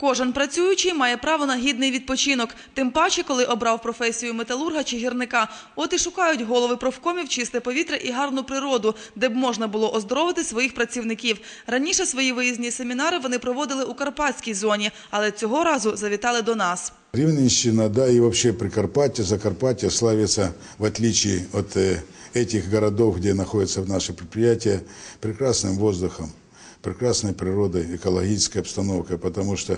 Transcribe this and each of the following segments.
Кожен працюючий має право на гідний відпочинок, тим паче, коли обрав професію металурга чи гірника. От і шукають голови профкомів чисте повітря і гарну природу, де б можна було оздоровити своїх працівників. Раніше свої виїзні семінари вони проводили у Карпатській зоні, але цього разу завітали до нас. Рівненщина, да, и вообще Прикарпатье, Закарпатье славится, в отличие от э, этих городов, где находятся наши предприятия, прекрасным воздухом, прекрасной природой, экологической обстановкой, потому что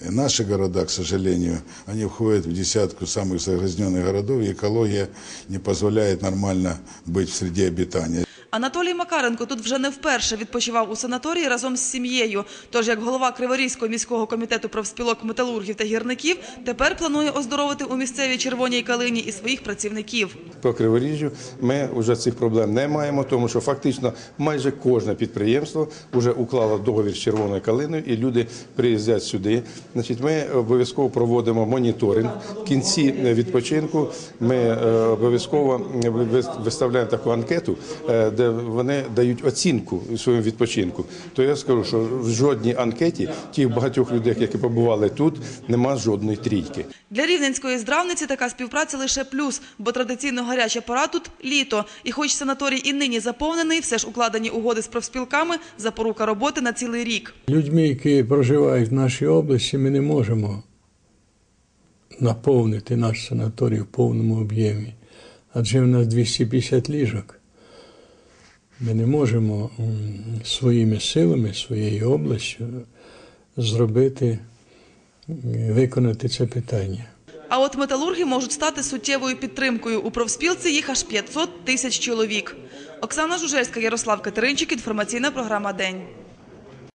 э, наши города, к сожалению, они входят в десятку самых загрязненных городов, и экология не позволяет нормально быть в среде обитания. Анатолій Макаренко тут вже не вперше відпочивав у санаторії разом з сім'єю. Тож, як голова Криворізького міського комітету профспілок металургів та гірників, тепер планує оздоровити у місцевій червоній калині і своїх працівників. По Криворіжжю ми вже цих проблем не маємо, тому що фактично майже кожне підприємство вже уклало договір з червоною калиною, і люди приїздять сюди. Значить, ми обов'язково проводимо моніторинг. В кінці відпочинку ми е, обов'язково ви- виставляємо таку анкету, е, де вони дають оцінку своєму відпочинку. То я скажу, що в жодній анкеті тих багатьох людей, які побували тут, нема жодної трійки. Для рівненської здравниці така співпраця лише плюс, бо традиційно гаряча пора тут літо. І хоч санаторій і нині заповнений, все ж укладені угоди з профспілками – запорука роботи на цілий рік. Людьми, які проживають в нашій області, ми не можемо наповнити наш санаторій в повному об'ємі. Адже в нас 250 ліжок. Ми не можемо своїми силами, своєю областю зробити, виконати це питання. А от металурги можуть стати суттєвою підтримкою. У профспілці їх аж 500 тисяч чоловік. Оксана Жужельська, Ярослав Катеринчик, інформаційна програма «День».